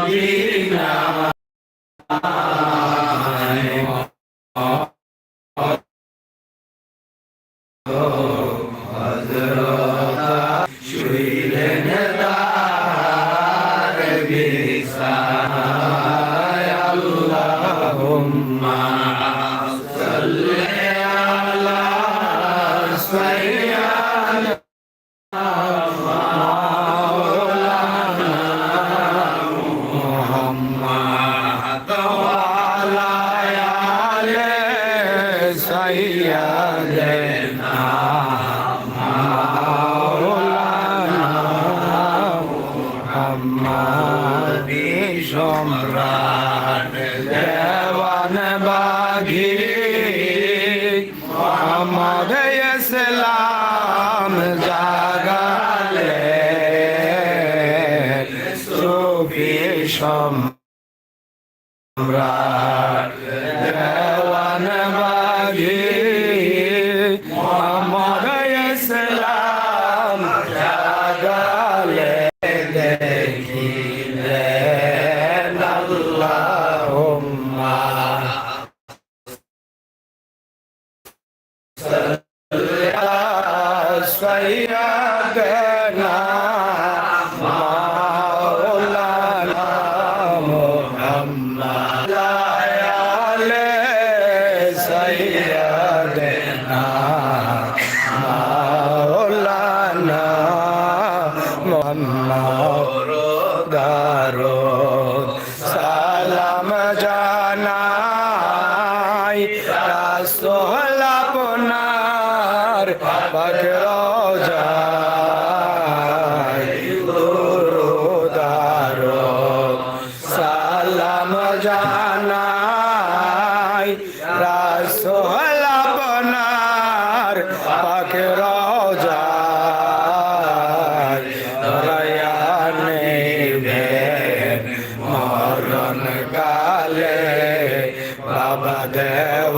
Amina. সম্রাট দেওয়ান বাঘি। মোহাম্মদ ইসলাম জাগালে সুফি সম্রাট سيدنا مولانا محمد يا سيدنا مولانا محمد دارو সোহলাবনার পাখে রজা মরণ কালে বাবা দেব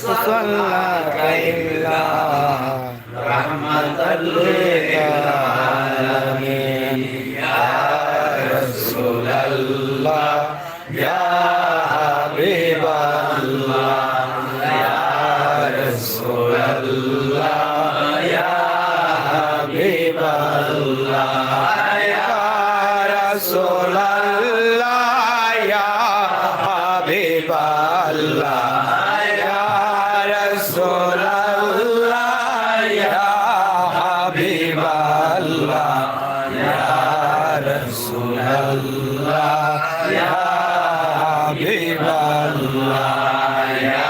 صلاك إلا رحمة للعالمين Allah, Ya Habib Allah, Ya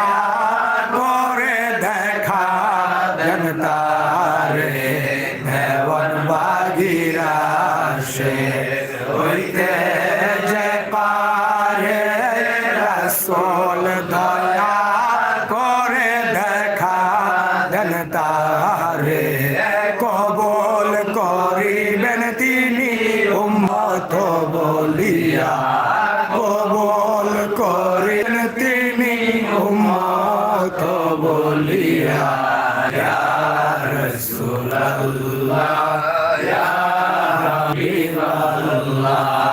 Hallelujah.